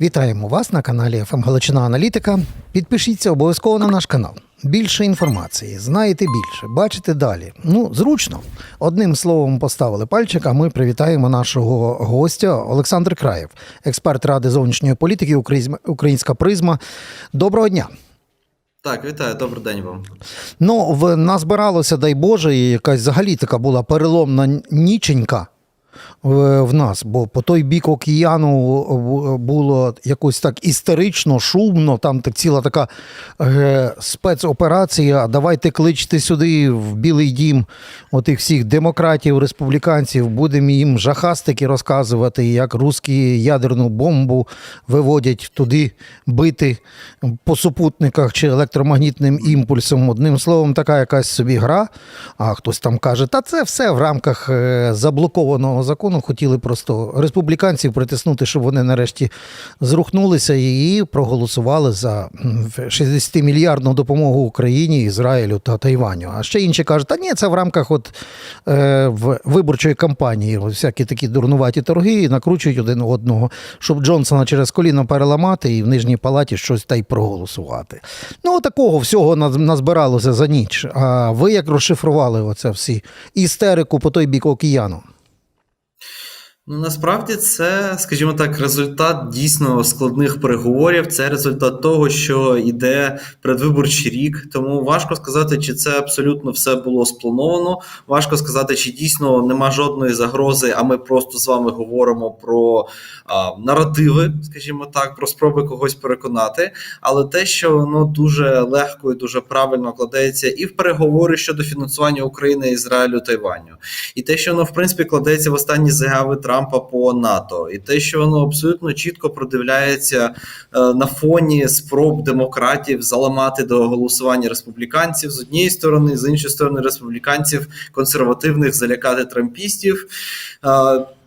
Вітаємо вас на каналі ФМ Галичина Аналітика. Підпишіться обов'язково на наш канал. Більше інформації, знаєте більше, бачите далі. Ну, зручно. Одним словом поставили пальчик, а ми привітаємо нашого гостя Олександр Краєв, експерт Ради зовнішньої політики Українська призма. Доброго дня. Так, вітаю, добрий день вам. Ну, в назбиралося, дай Боже, і якась взагалі така була переломна ніченька в, нас, бо по той бік океану е, було якось так істерично, шумно, там так ціла така е, спецоперація. Давайте кличте сюди в Білий дім отих всіх демократів, республіканців, будемо їм жахастики розказувати, як русські ядерну бомбу виводять туди бити по супутниках чи електромагнітним імпульсом. Одним словом, така якась собі гра. А хтось там каже, та це все в рамках е, заблокованого закону. Хотіли просто республіканців притиснути, щоб вони нарешті зрухнулися і проголосували за 60-мільярдну допомогу Україні, Ізраїлю та Тайваню. А ще інші кажуть, та ні, це в рамках от, е, в виборчої кампанії. Всякі такі дурнуваті торги і накручують один одного, щоб Джонсона через коліно переламати і в нижній палаті щось та й проголосувати. Ну, такого всього наз- назбиралося за ніч. А ви як розшифрували оце всі істерику по той бік океану? Ну насправді це, скажімо так, результат дійсно складних переговорів. Це результат того, що йде предвиборчий рік. Тому важко сказати, чи це абсолютно все було сплановано. Важко сказати, чи дійсно нема жодної загрози. А ми просто з вами говоримо про а, наративи, скажімо так, про спроби когось переконати. Але те, що воно дуже легко і дуже правильно кладеться і в переговори щодо фінансування України, Ізраїлю, Тайваню, і те, що воно в принципі кладеться в останні заяви Трампа по НАТО, і те, що воно абсолютно чітко продивляється е, на фоні спроб демократів заламати до голосування республіканців з однієї сторони, з іншої сторони, республіканців консервативних залякати трампістів.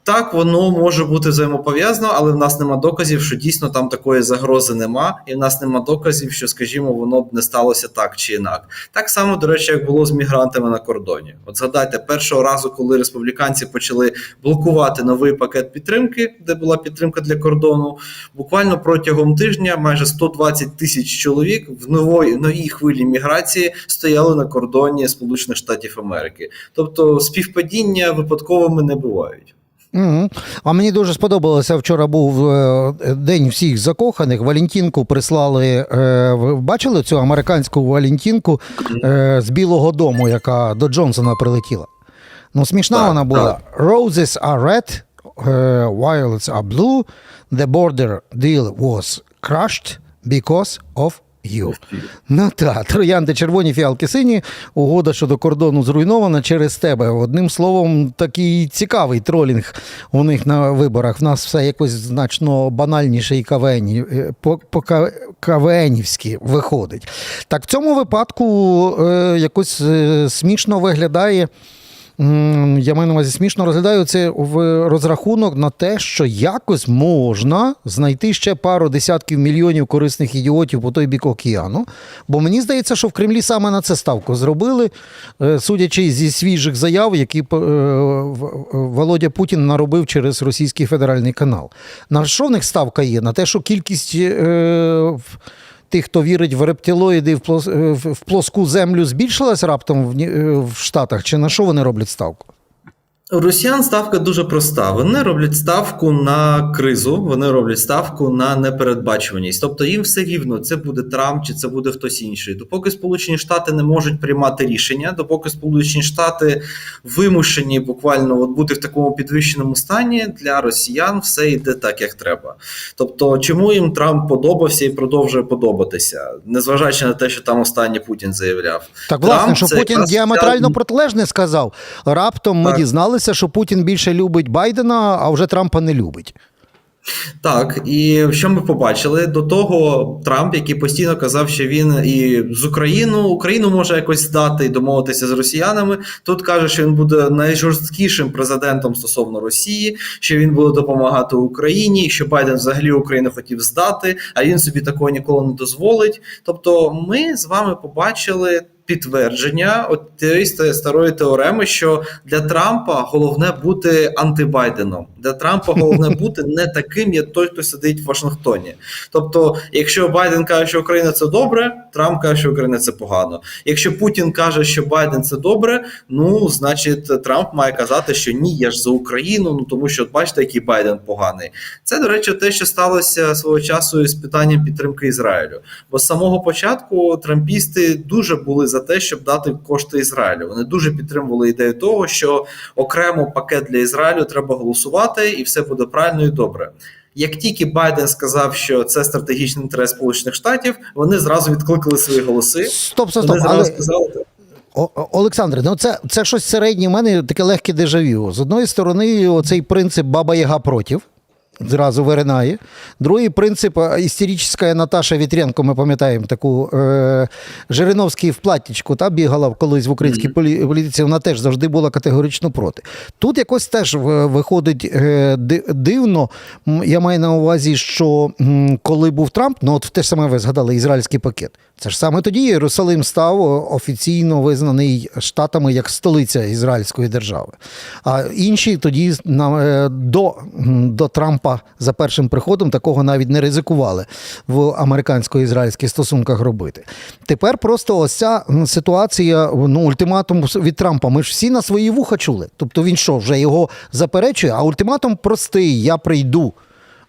Так, воно може бути взаємопов'язано, але в нас нема доказів, що дійсно там такої загрози нема, і в нас нема доказів, що, скажімо, воно б не сталося так чи інак. Так само, до речі, як було з мігрантами на кордоні. От згадайте, першого разу, коли республіканці почали блокувати новий пакет підтримки, де була підтримка для кордону, буквально протягом тижня майже 120 тисяч чоловік в нової новій хвилі міграції стояли на кордоні Сполучених Штатів Америки. Тобто співпадіння випадковими не бувають. Угу. А мені дуже сподобалося. Вчора був е, день всіх закоханих. Валентінку прислали. е, Ви бачили цю американську Валентінку е, з Білого Дому, яка до Джонсона прилетіла? Ну, смішна Так, вона була. Roses are red, violets are blue. The border deal was crushed because of Ну так, троянди червоні, фіалки сині, угода щодо кордону зруйнована через тебе. Одним словом, такий цікавий тролінг у них на виборах. В нас все якось значно банальніше і кавені, е, по, по кавенівськи виходить. Так в цьому випадку е, якось е, смішно виглядає. Я маю на увазі смішно розглядаю це в розрахунок на те, що якось можна знайти ще пару десятків мільйонів корисних ідіотів по той бік океану. Бо мені здається, що в Кремлі саме на це ставку зробили, е, судячи зі свіжих заяв, які е, Володя Путін наробив через російський федеральний канал. На що в них ставка є? На те, що кількість. Тих, хто вірить в рептилоїди е, в плоску землю, збільшилась раптом е, в Штатах? Чи на що вони роблять ставку? Росіян ставка дуже проста. Вони роблять ставку на кризу, вони роблять ставку на непередбачуваність. Тобто їм все рівно, це буде Трамп чи це буде хтось інший. Допоки Сполучені Штати не можуть приймати рішення, допоки Сполучені Штати вимушені буквально от бути в такому підвищеному стані, для росіян все йде так, як треба. Тобто, чому їм Трамп подобався і продовжує подобатися, незважаючи на те, що там останній Путін заявляв. Так, власне, Трамп що Путін діаметрально протилежне сказав. Раптом ми Так. Дізналися, що Путін більше любить Байдена, а вже Трампа не любить. Так, і що ми побачили до того, Трамп, який постійно казав, що він і з Україну Україну може якось здати і домовитися з росіянами. Тут каже, що він буде найжорсткішим президентом стосовно Росії, що він буде допомагати Україні, що Байден взагалі Україну хотів здати, а він собі такого ніколи не дозволить. Тобто, ми з вами побачили підтвердження от тієї старої теореми, що для Трампа головне бути антибайденом. Для Трампа головне бути не таким, як той, хто сидить в Вашингтоні. Тобто, якщо Байден каже, що Україна це добре, Трамп каже, що Україна це погано. Якщо Путін каже, що Байден це добре, ну значить Трамп має казати, що ні, я ж за Україну. Ну тому що бачите, який Байден поганий. Це, до речі, те, що сталося свого часу із питанням підтримки Ізраїлю. Бо з самого початку трампісти дуже були за те, щоб дати кошти Ізраїлю. Вони дуже підтримували ідею того, що окремо пакет для Ізраїлю треба голосувати, і все буде правильно і добре. Як тільки Байден сказав, що це стратегічний інтерес Сполучених Штатів, вони зразу відкликали свої голоси. Стоп, стоп, стоп. Але сказали, Олександре, ну це, це щось середнє. У мене таке легке дежавю. З одної сторони, оцей принцип баба Яга против. Зразу виринає. Другий принцип е, істерична Наташа Вітренко, ми пам'ятаємо таку е, Жириновський в платтячку та бігала колись в українській полі- політиці. Вона теж завжди була категорично проти. Тут якось теж е, виходить е, дивно. Я маю на увазі, що коли був Трамп, ну от те ж саме ви згадали ізраїльський пакет. Це ж саме тоді Єрусалим став офіційно визнаний штатами як столиця Ізраїльської держави. А інші тоді е, до, до Трампа за першим приходом такого навіть не ризикували в американсько-ізраїльських стосунках робити. Тепер просто ось ця ситуація, ну, ультиматум від Трампа. Ми ж всі на свої вуха чули. Тобто він що, вже його заперечує, а ультиматум простий: я прийду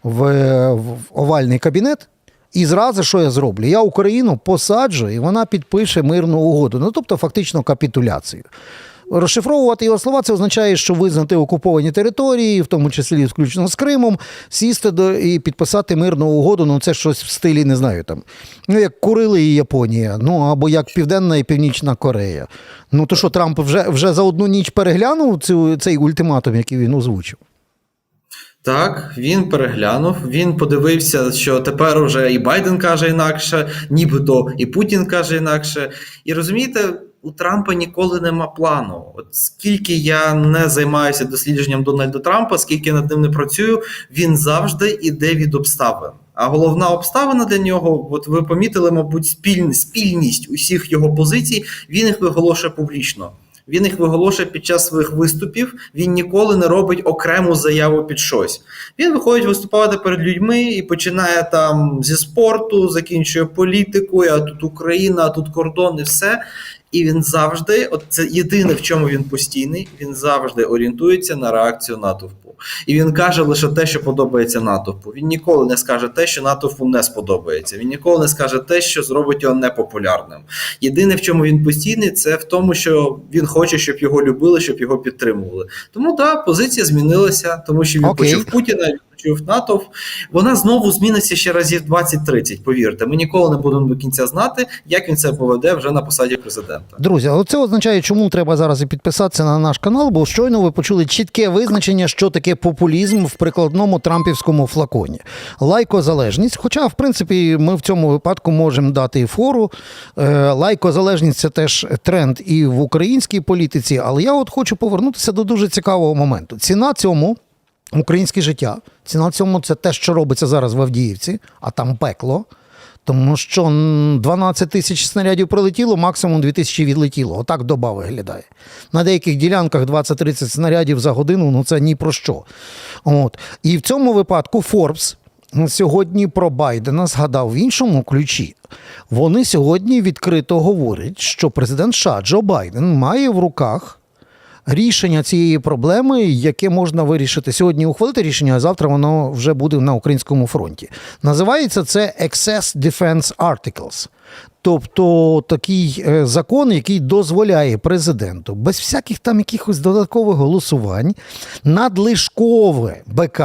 в, в овальний кабінет. І зразу що я зроблю? Я Україну посаджу, і вона підпише мирну угоду. Ну тобто, фактично капітуляцію. Розшифровувати його слова, це означає, що визнати окуповані території, в тому числі включно з Кримом, сісти до і підписати мирну угоду. Ну це щось в стилі, не знаю там. Ну як Курили і Японія, ну або як Південна і Північна Корея. Ну то що Трамп вже, вже за одну ніч переглянув цю, цей ультиматум, який він озвучив. Так, він переглянув. Він подивився, що тепер уже і Байден каже інакше, нібито і Путін каже інакше. І розумієте, у Трампа ніколи нема плану. От скільки я не займаюся дослідженням Дональда Трампа, скільки над ним не працюю, він завжди іде від обставин. А головна обставина для нього, от ви помітили, мабуть, спіль, спільність усіх його позицій, він їх виголошує публічно. Він їх виголошує під час своїх виступів. Він ніколи не робить окрему заяву під щось. Він виходить виступати перед людьми і починає там зі спорту, закінчує політикою, а тут Україна, а тут кордон і все. І він завжди, от це єдине, в чому він постійний, він завжди орієнтується на реакцію натовпу. І він каже лише те, що подобається натовпу. Він ніколи не скаже те, що натовпу не сподобається. Він ніколи не скаже те, що зробить його непопулярним. Єдине, в чому він постійний, це в тому, що він хоче, щоб його любили, щоб його підтримували. Тому так, позиція змінилася, тому що він Окей. почув Путіна, почув натовп. Вона знову зміниться ще разів 20-30, Повірте, ми ніколи не будемо до кінця знати, як він це поведе вже на посаді президента. Друзі, але це означає, чому треба зараз і підписатися на наш канал, бо щойно ви почули чітке визначення, що таке популізм в прикладному трампівському флаконі. Лайкозалежність. Хоча, в принципі, ми в цьому випадку можемо дати і фору. Е, Лайкозалежність це теж тренд і в українській політиці. Але я от хочу повернутися до дуже цікавого моменту. Ціна цьому. Українське життя. Ціна цьому це те, що робиться зараз в Авдіївці, а там пекло. Тому що 12 тисяч снарядів прилетіло, максимум 2 тисячі відлетіло. Отак доба виглядає. На деяких ділянках 20-30 снарядів за годину ну це ні про що. От. І в цьому випадку Forbes сьогодні про Байдена згадав в іншому ключі. Вони сьогодні відкрито говорять, що президент США Джо Байден має в руках рішення цієї проблеми, яке можна вирішити сьогодні, ухвалити рішення, а завтра воно вже буде на українському фронті. Називається це Excess Defense Articles. Тобто такий е, закон, який дозволяє президенту без всяких там якихось додаткових голосувань надлишкове БК,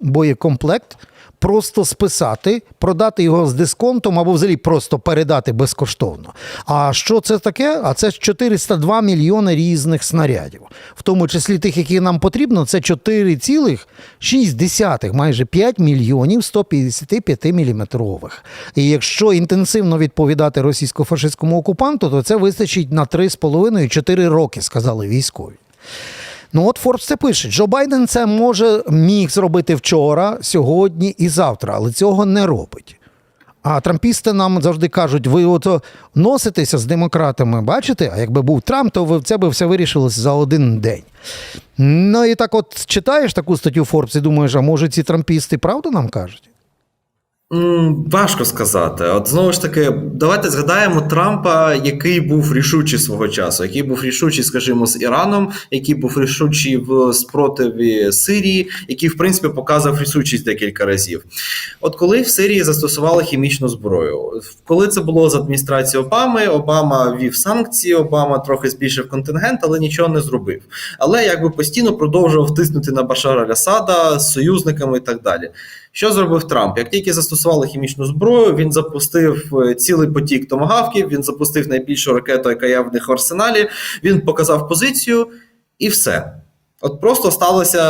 боєкомплект, просто списати, продати його з дисконтом або взагалі просто передати безкоштовно. А що це таке? А це 402 мільйони різних снарядів, в тому числі тих, які нам потрібно, це 4,6, майже 5 мільйонів 155 міліметрових. І якщо інтенсивно відповідати російсько-фашистському окупанту, то це вистачить на 3,5-4 роки, сказали військові. Ну от Форбс це пише. Джо Байден це може міг зробити вчора, сьогодні і завтра, але цього не робить. А трампісти нам завжди кажуть, ви от носитеся з демократами, бачите? А якби був Трамп, то це би все вирішилось за один день. Ну і так от читаєш таку статтю Forbes і думаєш, а може ці трампісти правду нам кажуть? Важко сказати. От знову ж таки, давайте згадаємо Трампа, який був рішучий свого часу, який був рішучий, скажімо, з Іраном, який був рішучий в спротиві Сирії, який, в принципі, показав рішучість декілька разів. От коли в Сирії застосували хімічну зброю, коли це було з адміністрації Обами, Обама ввів санкції, Обама трохи збільшив контингент, але нічого не зробив. Але якби постійно продовжував тиснути на Башара Аль-Асада з союзниками і так далі. Що зробив Трамп? Як тільки застосували хімічну зброю, він запустив е, цілий потік томагавків, він запустив найбільшу ракету, яка є в них в арсеналі. Він показав позицію, і все. От просто сталася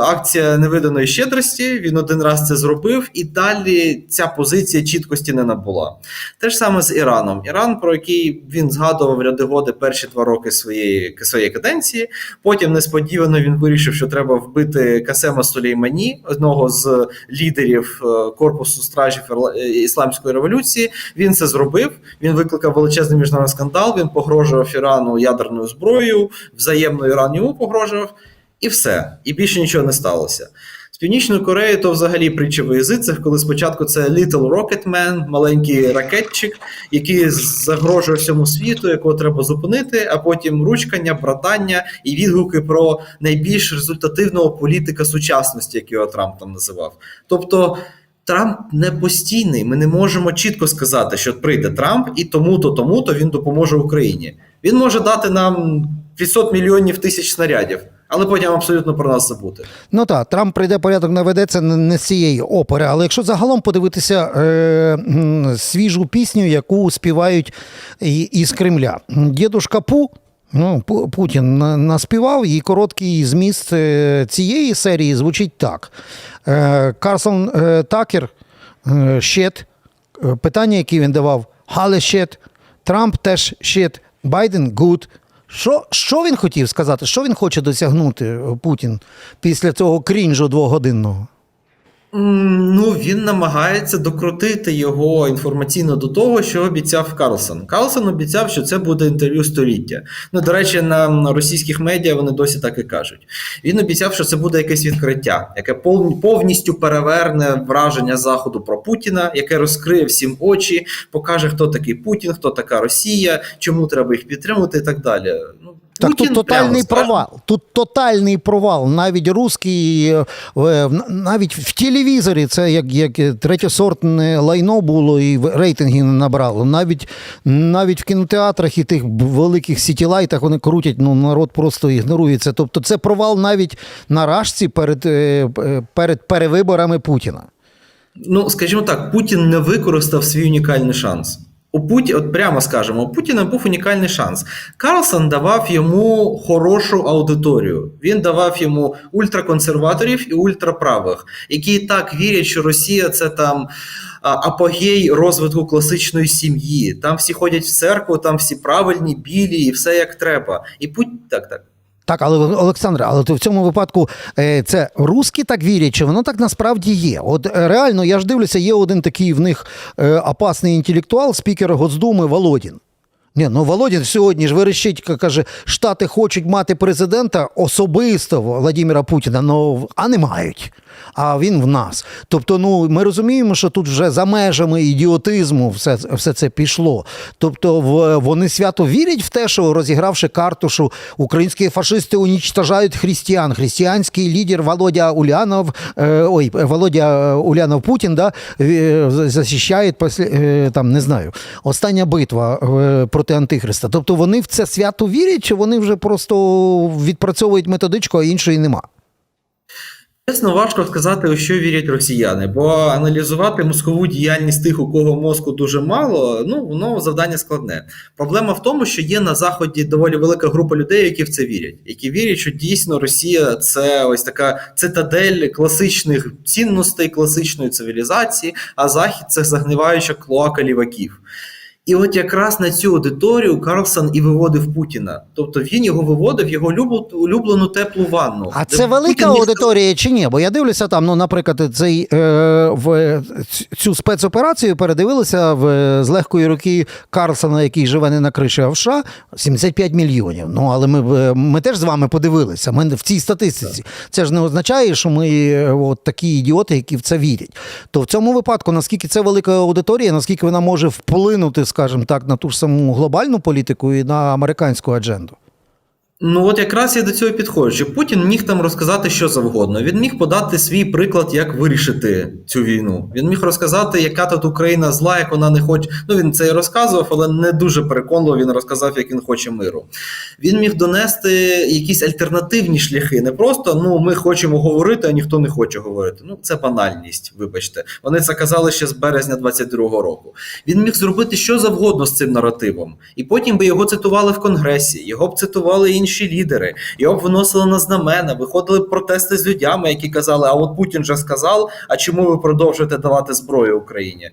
акція невиданої щедрості. Він один раз це зробив, і далі ця позиція чіткості не набула. Те ж саме з Іраном. Іран, про який він згадував ряди годи перші два роки своєї, своєї каденції. Потім несподівано він вирішив, що треба вбити Касема Сулеймані, одного з лідерів е, корпусу стражів е, ісламської революції. Він це зробив. Він викликав величезний міжнародний скандал. Він погрожував Ірану ядерною зброєю, взаємно Іран йому погрожував, і все. І більше нічого не сталося. З Північної Кореї то взагалі притча в язицях, коли спочатку це Little Rocket Man, маленький ракетчик, який загрожує всьому світу, якого треба зупинити, а потім ручкання, братання і відгуки про найбільш результативного політика сучасності, як його Трамп там називав. Тобто. Трамп не постійний. Ми не можемо чітко сказати, що прийде Трамп, і тому-то, тому-то він допоможе Україні. Він може дати нам 500 мільйонів тисяч снарядів, але потім абсолютно про нас забути. Ну так, Трамп прийде порядок наведе, це не з цієї опери. Але якщо загалом подивитися е, свіжу пісню, яку співають із Кремля. Дідушка Пу. Ну, Путін наспівав, і короткий зміст е, цієї серії звучить так: Е, Карсон е, Такер, щит, питання, які він давав, Гале щит, Трамп теж щит, Байден гуд. Що, що він хотів сказати? Що він хоче досягнути е, Путін після цього крінжу двогодинного? Ну, він намагається докрутити його інформаційно до того, що обіцяв Карлсон. Карлсон обіцяв, що це буде інтерв'ю століття. Ну, до речі, на російських медіа вони досі так і кажуть. Він обіцяв, що це буде якесь відкриття, яке повністю переверне враження Заходу про Путіна, яке розкриє всім очі, покаже, хто такий Путін, хто така Росія, чому треба їх підтримувати і так далі. Ну, Так Путін, тут тотальний прямо провал. Тут тотальний провал. Навіть русський, е, навіть в телевізорі це як, як третєсортне лайно було і рейтингів не набрало. Навіть, навіть в кінотеатрах і тих великих сітілайтах вони крутять, ну народ просто ігнорує це. Тобто це провал навіть на рашці перед, е, е, перед перевиборами Путіна. Ну, скажімо так, Путін не використав свій унікальний шанс. У Путі, от прямо скажемо, у Путіна був унікальний шанс. Карлсон давав йому хорошу аудиторію. Він давав йому ультраконсерваторів і ультраправих, які і так вірять, що Росія це там апогей розвитку класичної сім'ї. Там всі ходять в церкву, там всі правильні, білі, і все як треба. І Пут... так, так. Так, але Олександре, але в цьому випадку е, це русські так вірять, чи воно так насправді є? От е, реально, я ж дивлюся, є один такий в них е, опасний інтелектуал, спікер Госдуми Володін. Ні, ну Володін сьогодні ж верещить, каже, Штати хочуть мати президента особисто Владимира Путіна, ну, а не мають. А він в нас. Тобто, ну ми розуміємо, що тут вже за межами ідіотизму все, все це пішло. Тобто, в, вони свято вірять в те, що розігравши карту, що українські фашисти унічтожають християн. Християнський лідер Володя Улянов, е, ой, Володя Улянов Путін, да, е, захищає е, там, не знаю, остання битва е, проти Антихриста. Тобто вони в це свято вірять, чи вони вже просто відпрацьовують методичку, а іншої нема? Чесно, важко сказати, у що вірять росіяни, бо аналізувати мозкову діяльність тих, у кого мозку дуже мало, ну воно завдання складне. Проблема в тому, що є на заході доволі велика група людей, які в це вірять, які вірять, що дійсно Росія це ось така цитадель класичних цінностей, класичної цивілізації, а захід це загниваюча клоака ліваків. І от якраз на цю аудиторію Карлсон і виводив Путіна. Тобто він його виводив, його улюблену теплу ванну. А це велика Путін міг аудиторія чи ні? Бо я дивлюся там, ну, наприклад, цей, е, в, цю спецоперацію передивилися в, з легкої руки Карлсона, який живе не на криші, а в США, 75 мільйонів. Ну, але ми, ми теж з вами подивилися. Ми в цій статистиці. Це ж не означає, що ми е, от такі ідіоти, які в це вірять. То в цьому випадку, наскільки це велика аудиторія, наскільки вона може вплинути, скажімо так, на ту ж саму глобальну політику і на американську адженду? Ну от якраз я до цього підходжу. що Путін міг там розказати що завгодно. Він міг подати свій приклад, як вирішити цю війну. Він міг розказати, яка тут Україна зла, як вона не хоче. Ну він це і розказував, але не дуже переконливо він розказав, як він хоче миру. Він міг донести якісь альтернативні шляхи. Не просто ну ми хочемо говорити, а ніхто не хоче говорити. Ну це банальність. Вибачте, вони це казали ще з березня 22-го року. Він міг зробити що завгодно з цим наративом, і потім би його цитували в конгресі, його б цитували інші лідери, його виносили на знамена, виходили протести з людьми, які казали: А от Путін же сказав, а чому ви продовжуєте давати зброю Україні?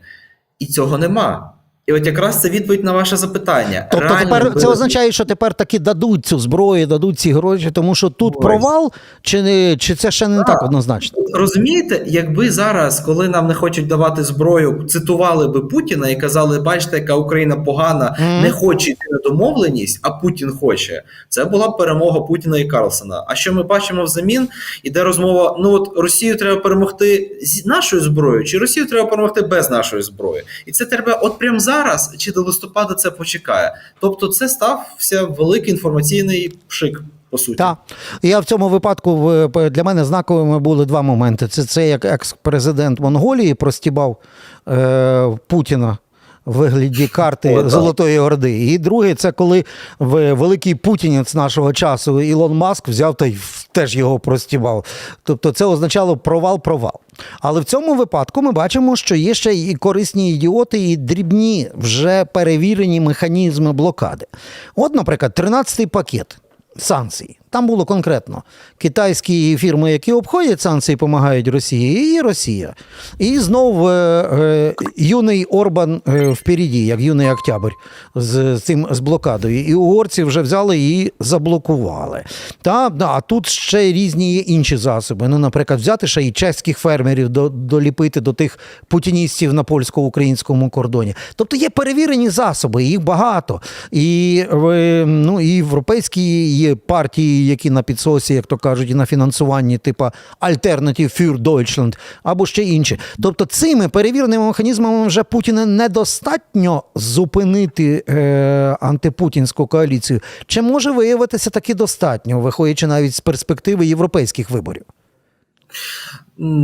І цього нема. І от якраз це відповідь на ваше запитання. Тобто Реально тепер це означає, що тепер таки дадуть цю зброю, дадуть ці гроші, тому що тут Ось. провал, чи, не, чи це ще не так Так. однозначно? Розумієте, якби зараз, коли нам не хочуть давати зброю, цитували би Путіна і казали, бачите, яка Україна погана, Мгм. не хоче йти на домовленість, а Путін хоче. Це була б перемога Путіна і Карлсона. А що ми бачимо взамін? Іде розмова: ну от Росію треба перемогти з нашою зброєю, чи Росію треба перемогти без нашої зброї? І це треба от прямо зараз, чи до листопада це почекає. Тобто, це стався великий інформаційний пшик. По суті, Так. Я в цьому випадку в- для мене знаковими були два моменти. Це, це як екс-президент Монголії простібав е, Путіна. В вигляді карти О. Золотої Орди. І друге, це коли в- великий путінець нашого часу Ілон Маск взяв та й теж його простібав. Тобто це означало провал-провал. Але в цьому випадку ми бачимо, що є ще і корисні ідіоти, і дрібні вже перевірені механізми блокади. От, наприклад, 13-й пакет санкцій. Там було конкретно китайські фірми, які обходять санкції, допомагають Росії, і Росія. І знов е, е, юний Орбан е, впереді, як юний Октябрь з, цим з блокадою. І угорці вже взяли і заблокували. Та, да, а тут ще різні інші засоби. Ну, наприклад, взяти ще і чеських фермерів до, доліпити до тих путіністів на польсько-українському кордоні. Тобто є перевірені засоби, їх багато. І, е, ну, і європейські є які на підсосі, як то кажуть, і на фінансуванні, типа Alternative für Deutschland, або ще інші. Тобто цими перевіреними механізмами вже Путіна недостатньо зупинити е, антипутінську коаліцію. Чи може виявитися таки достатньо, виходячи навіть з перспективи європейських виборів?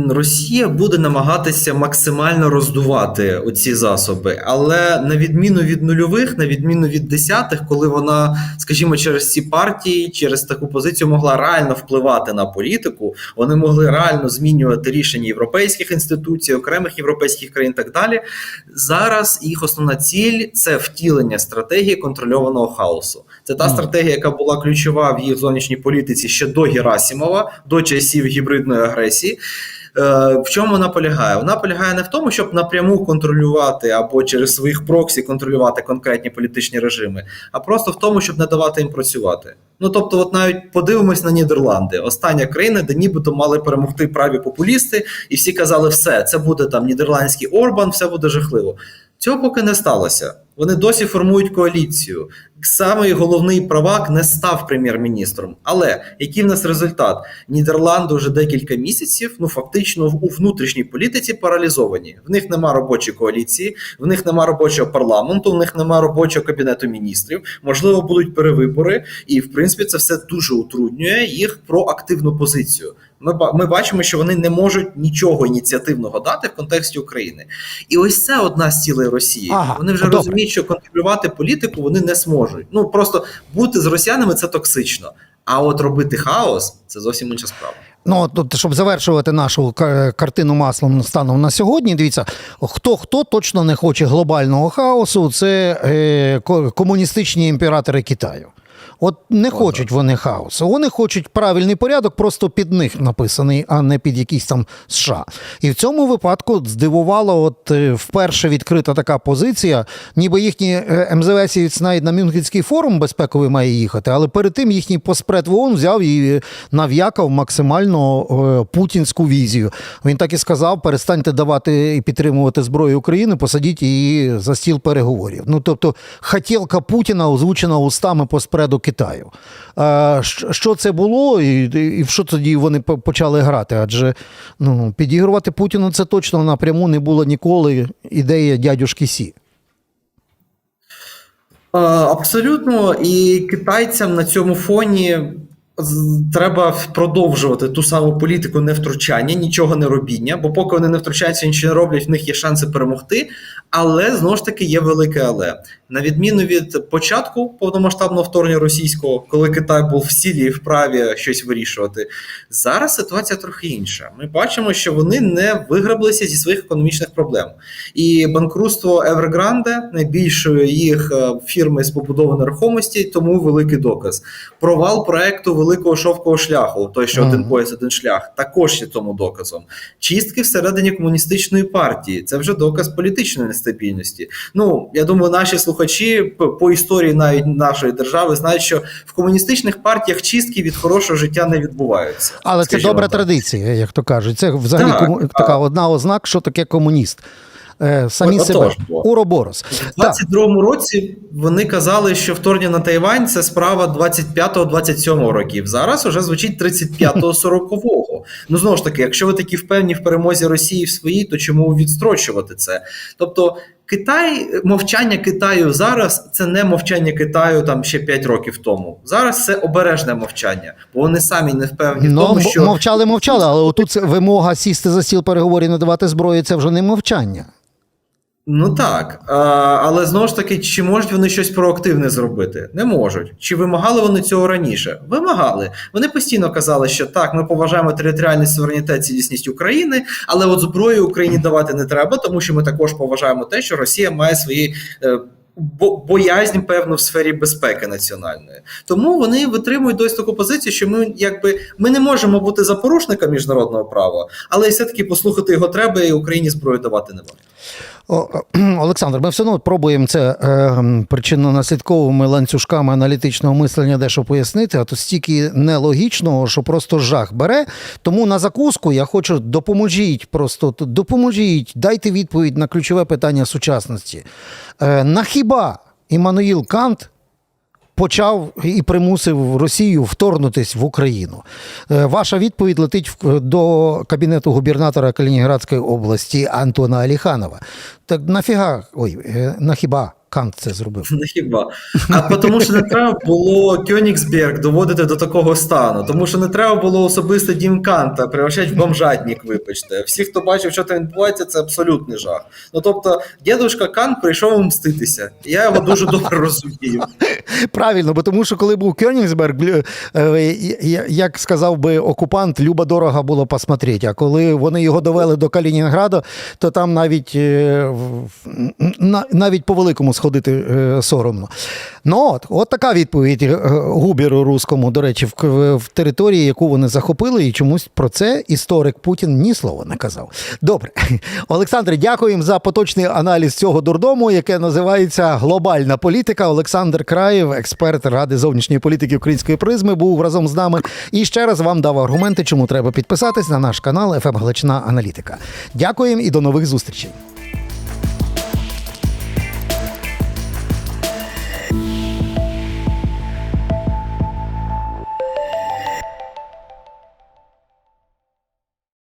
Росія буде намагатися максимально роздувати оці засоби, але на відміну від нульових, на відміну від десятих, коли вона, скажімо, через ці партії, через таку позицію могла реально впливати на політику, вони могли реально змінювати рішення європейських інституцій, окремих європейських країн, і так далі. Зараз їх основна ціль це втілення стратегії контрольованого хаосу. Це та стратегія, яка була ключова в їх зовнішній політиці ще до Герасімова, до часів гібридної агресії. Е, В чому вона полягає? Вона полягає не в тому, щоб напряму контролювати або через своїх проксі контролювати конкретні політичні режими, а просто в тому, щоб не давати їм працювати. Ну тобто, от навіть подивимось на Нідерланди, остання країна, де нібито мали перемогти праві популісти, і всі казали, все, це буде там нідерландський Орбан, все буде жахливо. Цього поки не сталося. Вони досі формують коаліцію. Самий головний правак не став прем'єр-міністром. Але який в нас результат? Нідерланди вже декілька місяців, ну фактично у внутрішній політиці паралізовані. В них нема робочої коаліції, в них нема робочого парламенту, в них нема робочого кабінету міністрів. Можливо, будуть перевибори, і в принципі це все дуже утруднює їх проактивну позицію. Ми, ми бачимо, що вони не можуть нічого ініціативного дати в контексті України. І ось це одна з цілей Росії. Ага, вони вже добре. розуміють, що контролювати політику вони не зможуть. Ну просто бути з росіянами це токсично. А от робити хаос це зовсім інша справа. Ну, от, щоб завершувати нашу картину маслом станом на сьогодні, дивіться, хто хто точно не хоче глобального хаосу, це е, комуністичні імператори Китаю. От не хочуть вони хаосу. Вони хочуть правильний порядок, просто під них написаний, а не під якийсь там США. І в цьому випадку здивувало, от е, вперше відкрита така позиція, ніби їхні е, МЗСівець навіть на Мюнхенський форум безпековий має їхати, але перед тим їхній поспред в ООН взяв і нав'якав максимально е, путінську візію. Він так і сказав: перестаньте давати і підтримувати зброю України, посадіть її за стіл переговорів. Ну тобто, хотілка Путіна озвучена устами поспреду Китаю. А, що- це було, і, і в що тоді вони почали грати? Адже ну, підігрувати Путіну це точно напряму не було ніколи ідея дядюшки Сі. Е, Абсолютно, і китайцям на цьому фоні треба продовжувати ту саму політику невтручання, нічого не робіння, бо поки вони не втручаються, нічого не роблять, в них є шанси перемогти. Але знову ж таки є велике але. На відміну від початку повномасштабного вторгнення російського, коли Китай був в силі і вправі щось вирішувати, зараз ситуація трохи інша. Ми бачимо, що вони не виграблися зі своїх економічних проблем. І банкрутство Evergrande, найбільшої їх е, фірми з побудови нерухомості, тому великий доказ. Провал проекту великого шовкового шляху, той, що Мгм. один пояс, один шлях, також є тому доказом. Чистки всередині комуністичної партії це вже доказ політичної нестабільності. Ну я думаю, наші слухачі по історії навіть нашої держави знають, що в комуністичних партіях чистки від хорошого життя не відбуваються. Але це добра так. традиція, як то кажуть. Це взагалі Так, кому... так. така одна ознак, що таке комуніст. Е, Самі О- себе. Уроборос. У 22-му році вони казали, що вторгнення на Тайвань це справа 25-27 років. Зараз уже звучить 35-40-го. Ну знову ж таки, якщо ви такі впевнені в перемозі Росії в своїй, то чому відстрочувати це? Тобто. Китай, мовчання Китаю зараз це не мовчання Китаю там ще 5 років тому. Зараз це обережне мовчання, бо вони самі не впевнені в Ну, тому, що мовчали, мовчали, але отут це вимога сісти за стіл переговорів надавати зброю це вже не мовчання. Ну так, а, але знову ж таки, чи можуть вони щось проактивне зробити? Не можуть. Чи вимагали вони цього раніше? Вимагали. Вони постійно казали, що так, ми поважаємо територіальний суверенітет, цілісність України, але от зброю Україні давати не треба, тому що ми також поважаємо те, що Росія має свої. е, Боязнь, певно, в сфері безпеки національної, тому вони витримують досить таку позицію, що ми якби ми не можемо бути запорушником міжнародного права, але все таки послухати його треба, і Україні зброю давати не варто. Олександр, ми все одно пробуємо це е, причинно-наслідковими ланцюжками аналітичного мислення дещо пояснити, а то стільки нелогічного, що просто жах бере. Тому на закуску я хочу допоможіть, просто допоможіть, дайте відповідь на ключове питання сучасності. Е, на хіба Іммануїл Кант почав і примусив Росію вторгнутись в Україну. Е, Ваша відповідь летить до кабінету губернатора Калінінградської області Антона Аліханова. Так нафіга, ой, е, на хіба Кант це зробив? Не хіба. А тому, що не треба було Кьонігсберг доводити до такого стану, тому що не треба було особисто дім Канта превращати в бомжатник, вибачте. Всі, хто бачив, що там відбувається, це абсолютний жах. Ну тобто, дідушка Кант прийшов мститися. Я його дуже добре розумію. Правильно, бо тому що коли був Кьонігсберг, е, я- як сказав би окупант, люба дорога було посмотрети. А коли вони його довели до Калінінграда, то там навіть, е, навіть по великому сходити е, соромно. Ну от, от така відповідь е, губеру руському, до речі, в, в, території, яку вони захопили, і чомусь про це історик Путін ні слова не казав. Добре, Олександре, дякуємо за поточний аналіз цього дурдому, яке називається Глобальна політика. Олександр Краєв, експерт Ради зовнішньої політики української призми, був разом з нами. І ще раз вам дав аргументи, чому треба підписатись на наш канал «ФМ Галичина Аналітика. Дякуємо і до нових зустрічей.